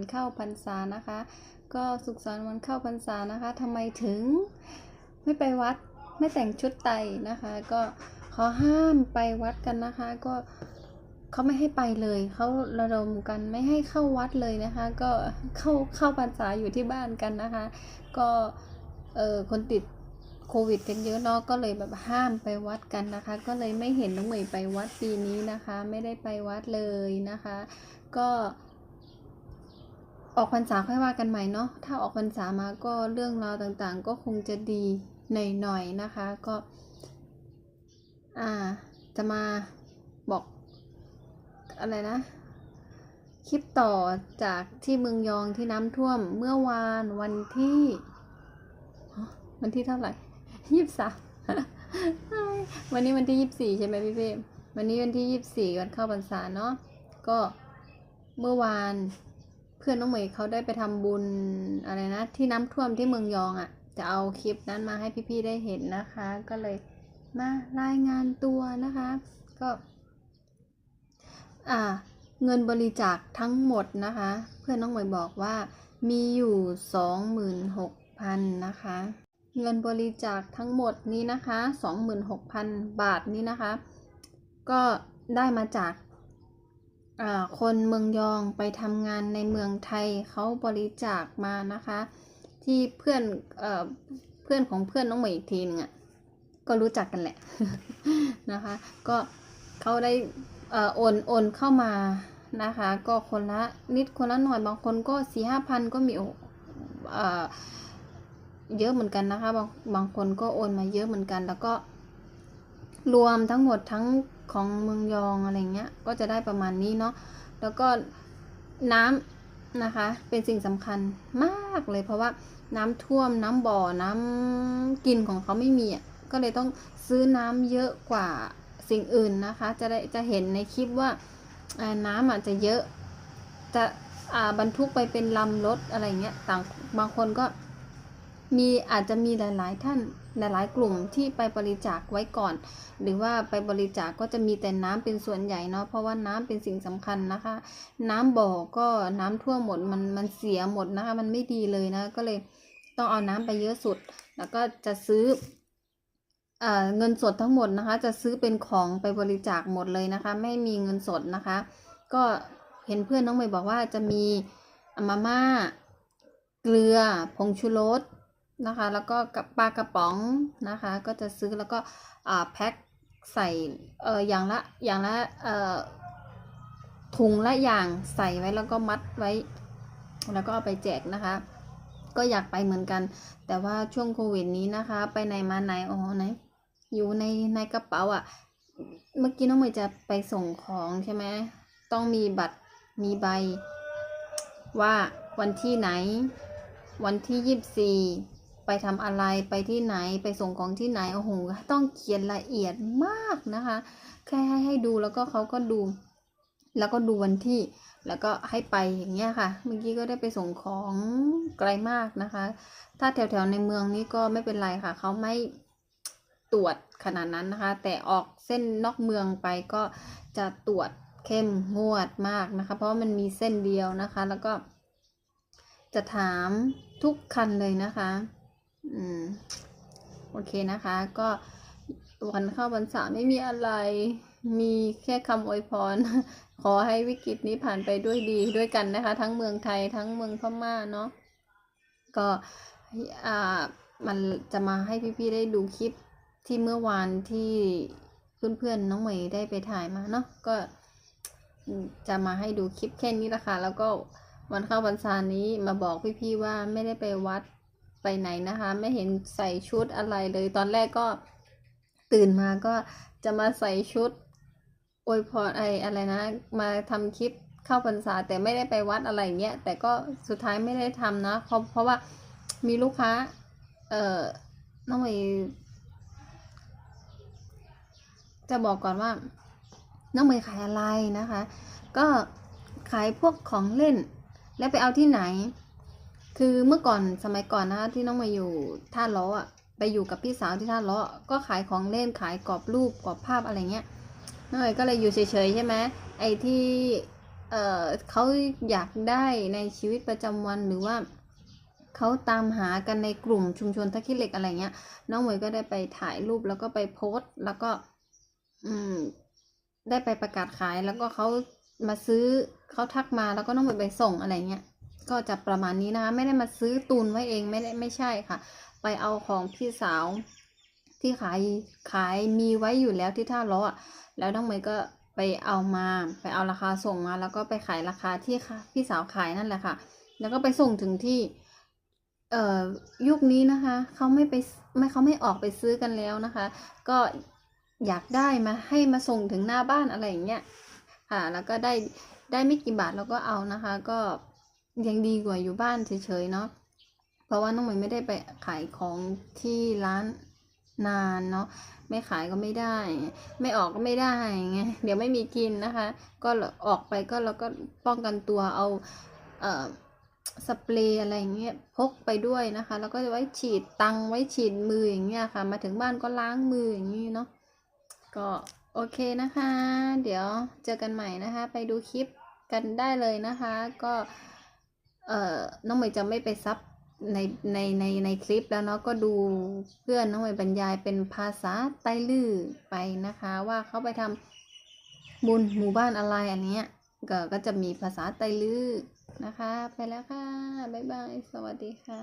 เป็นวันเข้าพรรษานะคะ ก็สุขสันต์วันเข้าพรรษานะคะทำไมถึงไม่ไปวัดไม่แต่งชุดไตนะคะ ก็เขาห้ามไปวัดกันนะคะ ก็เขาไม่ให้ไปเลยเขาระดมกันไม่ให้เข้าวัดเลยนะคะ ก็เข้าเข้าพรรษาอยู่ที่บ้านกันนะคะ ก็เออคนติดโควิดกันเยอะเนาะก็เลยแบบห้ามไปวัดกันนะคะ ก็เลยไม่เห็นน้องเหมยไปวัดปีนี้นะคะ ไม่ได้ไปวัดเลยนะคะ ก็ ออกพรรษาค่อยว่ากันใหม่เนาะถ้าออกพรรษามาก็เรื่องราวต่างๆ ก็คงจะดีหน่อยๆนะคะ ก็อ่าจะมาบอกอะไรนะ คลิปต่อจากที่เมืองยองที่น้ำท่วมเมื่อวานวันที่ วันที่เท่าไหร่ยี่สิบสามวันนี้วันที่ยี่สิบสี่ใช่ไหมพี่เพ่วันนี้วันที่ยี่สิบสี่วันเข้าพรรษาเนาะก็เมื่อวาน เพื่อนน้องเหมยเขาได้ไปทำบุญอะไรนะ ที่น้ำท่วมที่เมืองยองอะ่ะ จะเอาคลิปนั้นมาให้พี่ๆได้เห็นนะคะ ก็เลยมารายงานตัวนะคะ ก็ อ่า เงินบริจาคทั้งหมดนะคะ เพื่อนน้องเหมยบอกว่ามีอยู่สองหมื่นหกพันนะคะ เงินบริจาคทั้งหมดนี้นะคะสองหมื่นหกพันบาทนี้นะคะ ก็ได้มาจาก คนเมืองยองไปทำงานในเมืองไทยเขาบริจาคมานะคะ ที่เพื่อนเอเพื่อนของเพื่อนน้องเหมยอีกทีนึงอะก็รู้จักกันแหละนะคะ ก็เขาได้ออโอนโอนเข้ามานะคะ ก็คนละนิดคนละหน่อยบางคนก็สี่ห้าพันก็มีเอ่อเยอะเหมือนกันนะคะ บางบางคนก็โอนมาเยอะเหมือนกัน แล้วก็รวมทั้งหมดทั้ง ของเมืองยองอะไรเงี้ย ก็จะได้ประมาณนี้เนาะ แล้วก็น้ำนะคะ เป็นสิ่งสำคัญมากเลย เพราะว่าน้ำท่วมน้ำบ่อน้ำกินของเขาไม่มีอะ ก็เลยต้องซื้อน้ำเยอะกว่าสิ่งอื่นนะคะ จะได้จะเห็นในคลิปว่าน้ำอาจจะเยอะ จะอ่าบรรทุกไปเป็นลำรถอะไรเงี้ย ต่างบางคนก็มีอาจจะมีหลาย ๆ ท่าน หลายๆกลุ่มที่ไปบริจาคไว้ก่อน หรือว่าไปบริจาคก็จะมีแต่น้ำเป็นส่วนใหญ่เนาะเพราะว่าน้ำเป็นสิ่งสำคัญนะคะ น้ำบ่อก็น้ำท่วมหมดมันมันเสียหมดนะคะมันไม่ดีเลยนะก็เลยต้องเอาน้ำไปเยอะสุด แล้วก็จะซื้อเอ่อเงินสดทั้งหมดนะคะ จะซื้อเป็นของไปบริจาคหมดเลยนะคะ ไม่มีเงินสดนะคะ ก็เห็นเพื่อนน้องเมย์บอกว่าจะมีมาม่าเกลือผงชูรส นะคะ แล้วก็กับปลากระป๋องนะคะ ก็จะซื้อแล้วก็แพ็คใส่เอออย่างละอย่างละเอ่อถุงละอย่างใส่ไว้แล้วก็มัดไว้ แล้วก็เอาไปแจกนะคะ ก็อยากไปเหมือนกัน แต่ว่าช่วงโควิดนี้นะคะ ไปไหนมาไหนอ๋อไหนอยู่ในในกระเป๋าอะ่ะ เมื่อกี้น้องเมย์จะไปส่งของใช่ไหมต้องมีบัตรมีใบ ว่าวันที่ไหน วันที่ยี่สิบสี่ ไปทำอะไรไปที่ไหนไปส่งของที่ไหนโอ้โหต้องเขียนละเอียดมากนะคะ แค่ให้ให้ดูแล้วก็เขาก็ดู แล้วก็ดูวันที่แล้วก็ให้ไปอย่างเงี้ยค่ะ เมื่อกี้ก็ได้ไปส่งของไกลมากนะคะ ถ้าแถวๆในเมืองนี้ก็ไม่เป็นไรค่ะ เขาไม่ตรวจขนาดนั้นนะคะ แต่ออกเส้นนอกเมืองไปก็จะตรวจเข้มงวดมากนะคะ เพราะมันมีเส้นเดียวนะคะ แล้วก็จะถามทุกคันเลยนะคะ อืม โอเคนะคะ ก็วันเข้าพรรษาไม่มีอะไร มีแค่คำอวยพร ขอให้วิกฤตนี้ผ่านไปด้วยดีด้วยกันนะคะ ทั้งเมืองไทยทั้งเมืองพม่าเนาะ ก็อ่ามันจะมาให้พี่ๆได้ดูคลิปที่เมื่อวานที่เพื่อนๆน้องเหมยได้ไปถ่ายมาเนาะก็จะมาให้ดูคลิปแค่นี้ละค่ะแล้วก็วันเข้าพรรษานี้มาบอกพี่ๆว่าไม่ได้ไปวัด ไปไหนนะคะ ไม่เห็นใส่ชุดอะไรเลยตอนแรกก็ตื่นมาก็จะมาใส่ชุดอวยพรไออะไรนะ มาทำคลิปเข้าพรรษาแต่ไม่ได้ไปวัดอะไรเงี้ยแต่ก็สุดท้ายไม่ได้ทำนะเพราะเพราะว่ามีลูกค้า เอ่อน้องเมย์จะบอกก่อนว่า น้องเมย์ขายอะไรนะคะ ก็ขายพวกของเล่น แล้วไปเอาที่ไหน คือเมื่อก่อนสมัยก่อนนะที่น้องเมย์อยู่ท่าล้ออะไปอยู่กับพี่สาวที่ท่าล้อก็ขายของเล่นขายกรอบรูปกรอบภาพอะไรเงี้ยน้องเอ๋ยก็เลยอยู่เฉยๆใช่ไหมไอ้ที่เอ่อเขาอยากได้ในชีวิตประจำวันหรือว่าเขาตามหากันในกลุ่มชุมชนท่าขี้เหล็กอะไรเงี้ย น้องเหมยก็ได้ไปถ่ายรูปแล้วก็ไปโพสต์แล้วก็อืมได้ไปประกาศขายแล้วก็เขามาซื้อเขาทักมาแล้วก็น้องเหมยไปส่งอะไรเงี้ย ก็จะประมาณนี้นะคะ ไม่ได้มาซื้อตุนไว้เองไม่ได้ไม่ใช่ค่ะ ไปเอาของพี่สาวที่ขายขายมีไว้อยู่แล้วที่ท่าล้ออะแล้วน้องเมย์ก็ไปเอามาไปเอาราคาส่งมา แล้วก็ไปขายราคาที่ค่ะพี่สาวขายนั่นแหละค่ะ แล้วก็ไปส่งถึงที่เอ่อยุคนี้นะคะเขาไม่ไปไม่เขาไม่ออกไปซื้อกันแล้วนะคะ ก็อยากได้มาให้มาส่งถึงหน้าบ้านอะไรอย่างเงี้ยค่ะแล้วก็ได้ได้ไม่กี่บาทเราก็เอานะคะ ก็ ยังดีกว่าอยู่บ้านเฉยๆเนาะเพราะว่าน้องเหมยไม่ได้ไปขายของที่ร้านนานเนาะไม่ขายก็ไม่ได้ ไม่ออกก็ไม่ได้ไงเดี๋ยวไม่มีกินนะคะ ก็ออกไปก็เราก็ป้องกันตัวเอาเอ่อสเปรย์อะไรอย่างเงี้ยพกไปด้วยนะคะ แล้วก็ไว้ฉีดตังไว้ฉีดมืออย่างเงี้ยค่ะ มาถึงบ้านก็ล้างมืออย่างงี้เนาะก็โอเคนะคะ เดี๋ยวเจอกันใหม่นะคะ ไปดูคลิปกันได้เลยนะคะ ก็ เอ่อน้องเมย์จะไม่ไปซับในในในในคลิปแล้วเนาะก็ดูเพื่อนน้องใบบรรยายเป็นภาษาไต้ลื่อไปนะคะ ว่าเขาไปทำบุญหมู่บ้านอะไรอันเนี้ยก็ก็จะมีภาษาไต้ลื่อนะคะ ไปแล้วค่ะ บ๊ายบาย สวัสดีค่ะ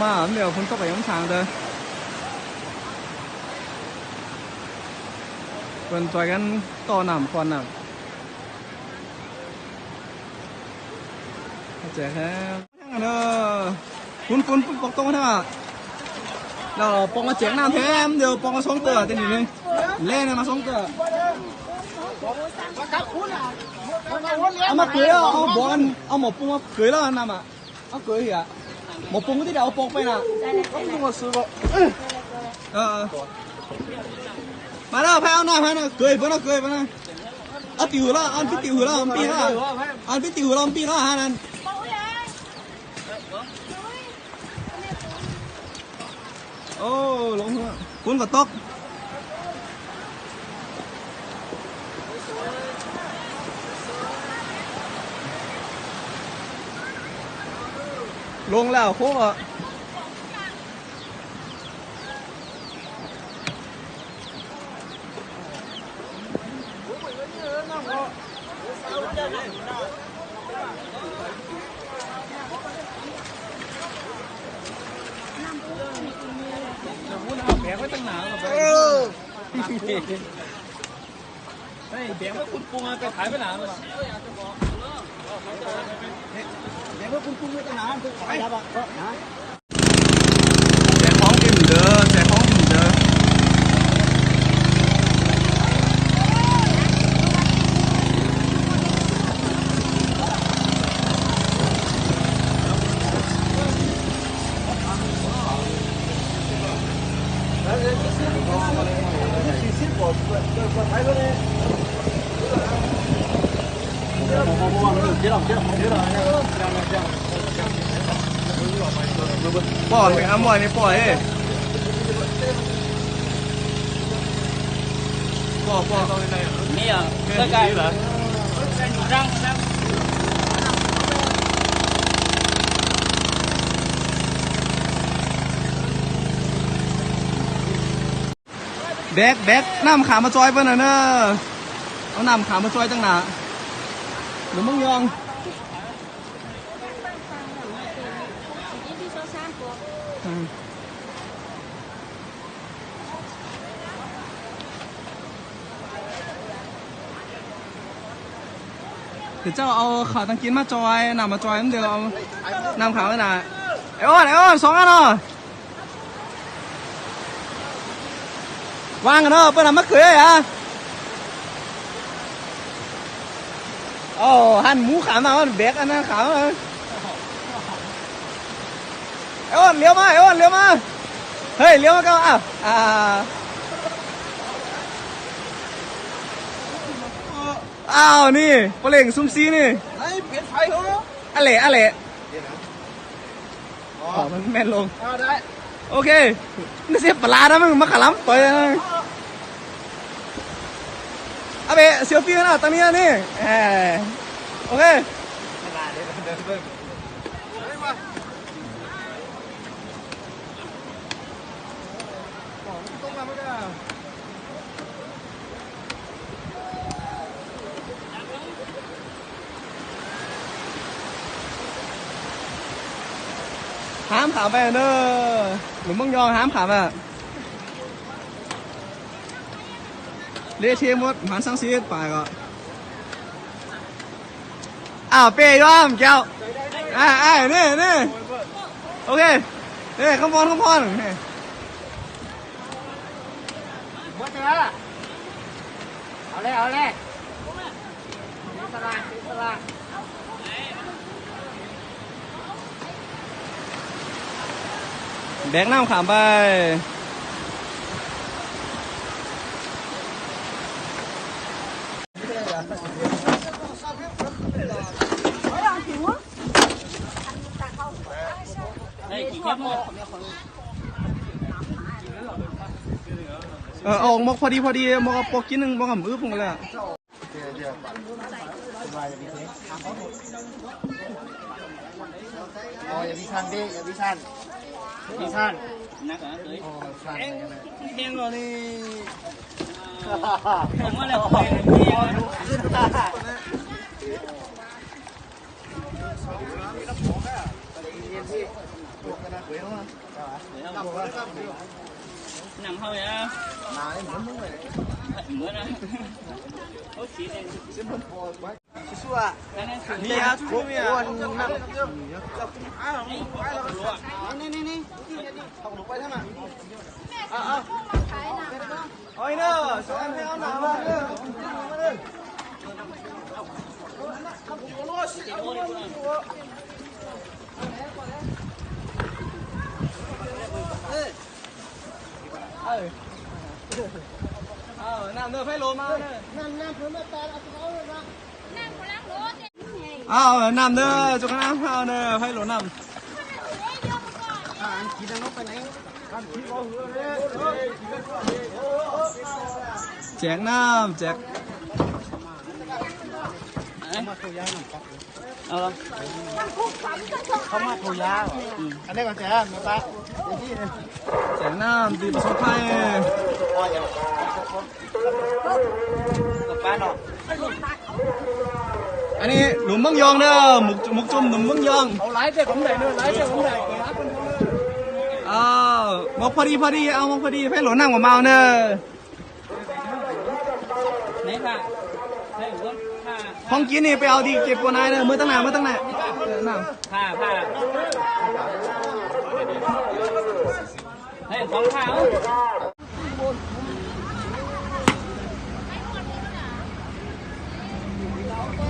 마음이요 본토가 영상들 còn cho gắn to nằm còn nằm. Trẻ ha thằng nó cuốn cuốn cuốn bọc to thế mà đó bọc nó chén nào thế em. Đều bọc nó xuống cửa tên gì lên lên này mà xuống cửa ông mà cưới, ông bón ông một bông cưới là nằm à ông cưới gì à một bông cái đầu bọc ไปน่ะต้องมาซื้อก็เออมาแล้วแพ้เอาหน้าแพ้นะเกยไปนะเกยไปน ลงแล้วคู่อะแบกไว้ตั้งนานแล้วเออเฮ้ยแบกไว้คุณปูมาไปถ่ายไปหนาเลย วว่าคุณปรุงไปไหนไปขายแล้วอะแจกของกินเด้อแจกของกินเด้อปล่อยไปอะมอยนี่ปล่อยเอ้ยปล่อยปล่อยนี่อะเสื้อไก่เหรอรังรังแบกแบกน้ำขามาจอยเปิ้นน่ะเนอะเอาน้ำขามาจอยตั้งหนาหรือมึงยอง เดี๋ยวเจ้าเอาขาตังกินมาจอยนำมาจอยมันเดี๋ยวเอานำขาไว้หนาไอ้อ้อนไอ้อ้อนสองอันเนาะวางกันเนาะเปิ้ลทำมะเขือฮะโอ้หั่นหมูขามาวันแบกอันนั้นขามมาไอ้อ้วนเลี้ยวมาไอ้อ้วนเลี้ยวมาเฮ้ยเลี้ยวมาก็อ้าวอ่า อ้าวนี่ปลาเล่งซุ่มซีนี่ไอ้เปลี่ยนไฟเหรออะเละอะเละอ๋อมันแม่นลงเอาได้โอเคนี่เสียปลานะมึงมาขลัมต่อยนะเอาไปเซลฟี่นะตอนนี้นี่เออโอเค ต้องมาไม่ได้ ห้ามขาไปเนอะหรือมึงยองห้ามขามอะเลี้ยเทียมดหันสังสีไปก็อ้าวเป้ยอมแก้วอ่าอ่านี่นี่โอเคนี่ขมอนขมอนนี่หมดแล้วเอาเลยเอาเลยสลากสลา แบกน้ำขามไปไอ้กี่แก้วหมดเอออออกมกพอดีพอดีมกปอกกินหนึ่งมกกับอื้อพุ่งเลยอะอ๋ออย่าพิชันดิอย่าพิชัน พิชันนักเหรอเฮ้ยเอ็งเอ็งเหรอนี่ผ มว่าแล้วนำเข้าไปนะ มาเหมือนมึงเลยเหมือนนะโอ้ชีเลยซึ่งผมพอไว้ชั่วนั่นคือนี่ อะทุกคนเนี่ยนี่นี่นี่โอ้ยเนอะสอนให้เอาหนามาเนอะมาเนอะเอาน้ำเนื้อไฟโลมาเนอะน้ำน้ำเพื่อนตาเอาตัวเอาเลยนะเอาน้ำเนื้อจุกน้ำเอาเนื้อไฟโลน้ำแจกน้ำแจกเอาละเขามาถูยาอันนี้ก่อนแจ๊มาปะแจกน้ำตีประสบภัยกับป้าเนาะอันนี้หลุมมังยองเด้อหมุกหมุกจุ่มหลุมมังยองเอาไลฟ์เด็กผมไหนเนอะไลฟ์เด็กผมไหนอ้าวมกพอดีพอดีเอามกพอดีไฟโหลน้ำกับเมาเนอะไหนค่ะให้หัวผ้าของกินนี่ไปเอาดีเก็บกวนายเลยมือตั้งหนามือตั้งหนาเออน่าผ้าผ้าให้ของผ้าเอา อ่าน้ำเนี่ยมาชอบชอบชอบชอบชอบชอบชอบ เฮ้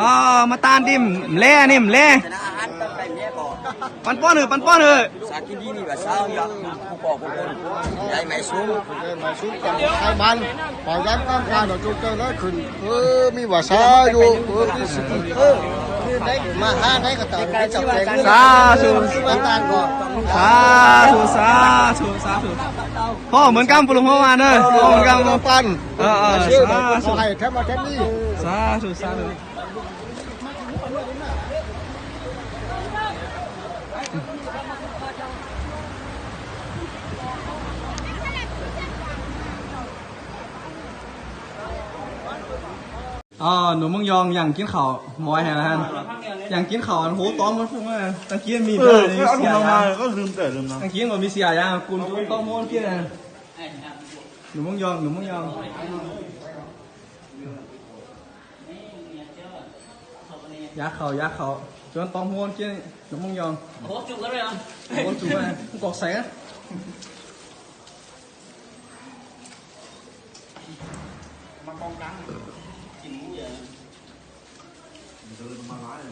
อ่ามาตานดิมแล่นิ่มแล่อาหารตั้งแต่เนี้ยก่อนปันป้อนเถอะปันป้อนเถอสากิดีนี่แบบเช้าอย่างผู้ปอกผู้คนใหญ่ไม่สูงมาชุบกันไอ้มันปล่อยยันก้ามการจุดเจอแล้วขึ้นเออมีว่าซาอยู่เออมีสกิเออได้มาห้าได้ก็ต่างได้จับแรงสาธุมาตานก่อนสาธุสาธุสาธุ พ่อเหมือนกันปลุงพ่อมาเนอะพ่อเหมือนกันมาปั้นเออเออเชื่อสาขธุอให้แทบมาแทบนี้สาธุสาธุ ờ หนูมึงยองอย่างกินข้าวบ่อยแฮะฮะอย่างกินข้าวโหต้อมมันพุ่งอ่ะตะกี้มีเออเอาถุงลงมาก็ลืมแต่ลืมนะตะกี้มันมีเสียยากูต้อมมันเกี้ยหนูมึงยองหนูมึงยองยักเขายักเขาจนต้อมหัวเกี้ยหนูมึงยองโอ้จุกแล้วเลยอ่ะโอ้จุกแล้วกูกอกใส่อ่ะ mà con trắng 这个他妈哪里